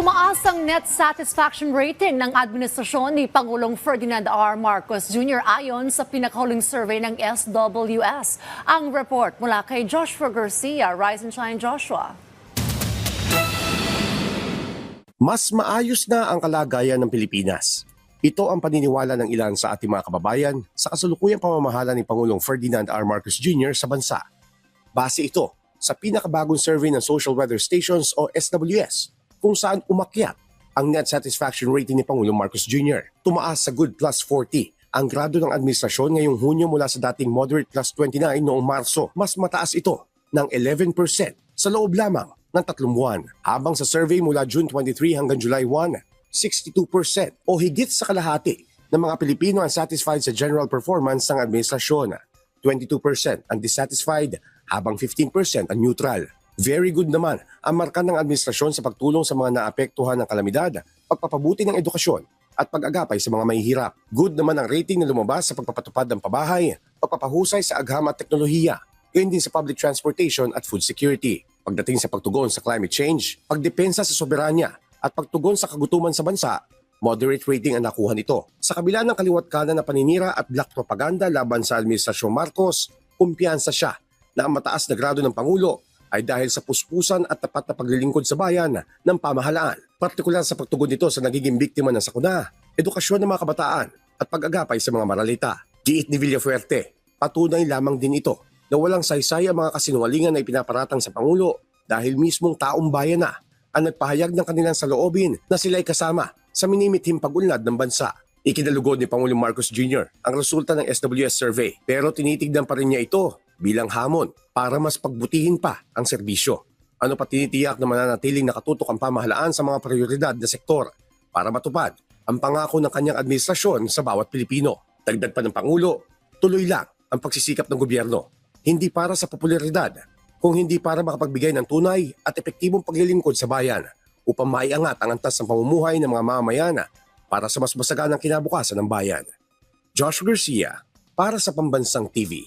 Tumaas ang net satisfaction rating ng administrasyon ni Pangulong Ferdinand R. Marcos Jr. ayon sa pinakahuling survey ng SWS. Ang report mula kay Joshua Garcia. Rise and shine, Joshua. Mas maayos na ang kalagayan ng Pilipinas. Ito ang paniniwala ng ilan sa ating mga kababayan sa kasalukuyang pamamahala ni Pangulong Ferdinand R. Marcos Jr. sa bansa. Base ito sa pinakabagong survey ng Social Weather Stations o SWS kung saan umakyat ang net satisfaction rating ni Pangulong Marcos Jr. Tumaas sa good plus 40 ang grado ng administrasyon ngayong Hunyo mula sa dating moderate plus 29 noong Marso. Mas mataas ito ng 11% sa loob lamang ng tatlong buwan. Habang sa survey mula June 23 hanggang July 1, 62% o higit sa kalahati ng mga Pilipino ang satisfied sa general performance ng administrasyon. 22% ang dissatisfied habang 15% ang neutral. Very good naman ang marka ng administrasyon sa pagtulong sa mga naapektuhan ng kalamidad, pagpapabuti ng edukasyon at pag-agapay sa mga mahihirap. Good naman ang rating na lumabas sa pagpapatupad ng pabahay, pagpapahusay sa agham at teknolohiya, gayon din sa public transportation at food security. Pagdating sa pagtugon sa climate change, pagdepensa sa soberanya at pagtugon sa kagutuman sa bansa, moderate rating ang nakuha nito. Sa kabila ng kaliwat kanan na paninira at black propaganda laban sa Administrasyon Marcos, kumpiyansa siya na ang mataas na grado ng Pangulo ay dahil sa puspusan at tapat na paglilingkod sa bayan ng pamahalaan. Partikular sa pagtugon nito sa nagiging biktima ng sakuna, edukasyon ng mga kabataan at pag-agapay sa mga maralita. Giit ni Villafuerte, patunay lamang din ito na walang saysay ang mga kasinungalingan na ipinaparatang sa Pangulo dahil mismong taong bayan na ang nagpahayag ng kanilang saloobin na sila ay kasama sa minimithim pag-unlad ng bansa. Ikinalugod ni Pangulong Marcos Jr. ang resulta ng SWS survey pero tinitignan pa rin niya ito bilang hamon para mas pagbutihin pa ang serbisyo. Ano pa tinitiyak na mananatiling nakatutok ang pamahalaan sa mga prioridad na sektor para matupad ang pangako ng kanyang administrasyon sa bawat Pilipino. Dagdag pa ng Pangulo, tuloy lang ang pagsisikap ng gobyerno. Hindi para sa popularidad, kung hindi para makapagbigay ng tunay at epektibong paglilingkod sa bayan upang maiangat ang antas ng pamumuhay ng mga mamamayan para sa mas masaganang kinabukasan ng bayan. Josh Garcia, para sa Pambansang TV,